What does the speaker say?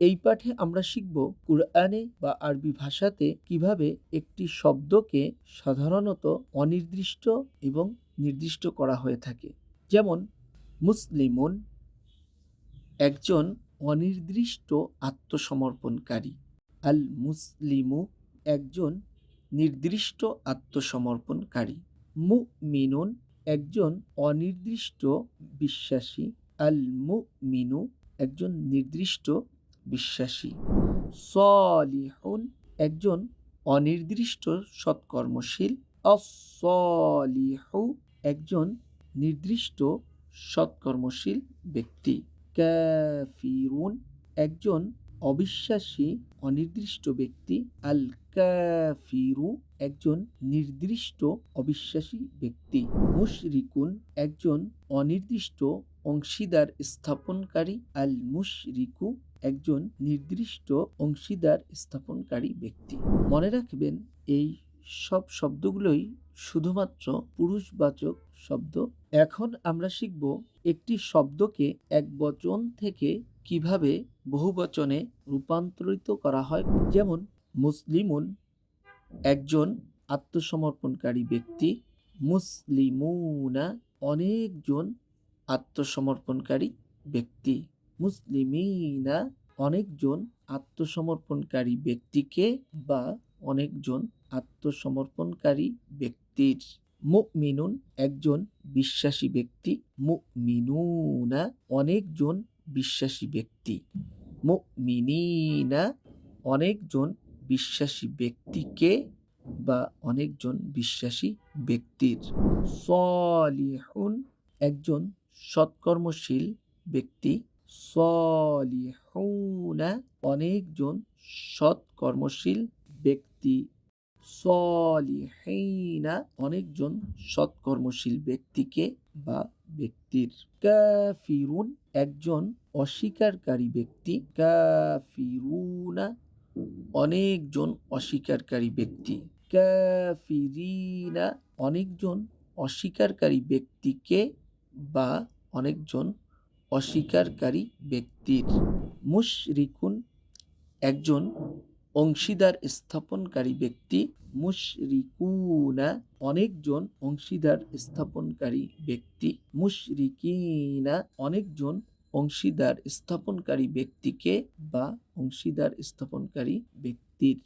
এই পাঠে আমরা শিখব কুরআনে বা আরবি ভাষাতে কীভাবে একটি শব্দকে সাধারণত অনির্দিষ্ট এবং নির্দিষ্ট করা হয়ে থাকে। যেমন, মুসলিমুন একজন অনির্দিষ্ট আত্মসমর্পণকারী। আল মুসলিমু একজন নির্দিষ্ট আত্মসমর্পণকারী। মু মিনুন একজন অনির্দিষ্ট বিশ্বাসী। আল মু মিনু একজন নির্দিষ্ট বিশ্বাসী। সলিহুন একজন অনির্দিষ্ট সৎকর্মশীল। অসলিহু একজন নির্দিষ্ট সৎকর্মশীল ব্যক্তি। ক্যাফিরুন একজন অবিশ্বাসী অনির্দিষ্ট ব্যক্তি আল কাফিরু একজন নির্দিষ্ট অবিশ্বাসী ব্যক্তি। মুশরিকুন একজন অনির্দিষ্ট অংশীদার স্থাপনকারী। আল মুশরিকু একজন নির্দিষ্ট অংশীদার স্থাপনকারী ব্যক্তি। মনে রাখবেন, এই সব শব্দগুলোই শুধুমাত্র পুরুষবাচক শব্দ। এখন আমরা শিখব একটি শব্দকে এক বচন থেকে কীভাবে বহুবচনে রূপান্তরিত করা হয়? যেমন, মুসলিমুন একজন আত্মসমর্পণকারী ব্যক্তি, মুসলিমুনা অনেকজন আত্মসমর্পণকারী ব্যক্তি, মুসলিমিনা অনেকজন আত্মসমর্পণকারী ব্যক্তিকে বা অনেকজন আত্মসমর্পণকারী ব্যক্তির। মুমিনুন একজন বিশ্বাসী ব্যক্তি, মুমিনুনা অনেকজন বিশ্বাসী ব্যক্তি। মুমিনিনা অনেকজন বিশ্বাসী ব্যক্তিকে বা অনেকজন বিশ্বাসী ব্যক্তির। সলিহুন একজন সৎকর্মশীল ব্যক্তি। সলিহুনা অনেকজন সৎকর্মশীল ব্যক্তি। সলিহিনা অনেকজন সৎকর্মশীল ব্যক্তিকে বা ব্যক্তির। কাফিরুন একজন অস্বীকারী ব্যক্তি কাফিরুনা। অনেকজন অস্বীকারী ব্যক্তি কাফিরিনা। অনেকজন অস্বীকারী ব্যক্তিকে বা অনেকজন অস্বীকারী ব্যক্তির। মুশরিকুন, একজন অংশীদার স্থাপনকারী ব্যক্তি। মুশরিকুনা, অনেকজন অংশীদার স্থাপনকারী ব্যক্তি। মুশরিকিনা, অনেকজন অংশীদার স্থাপনকারী ব্যক্তিকে বা অংশীদার স্থাপনকারী ব্যক্তির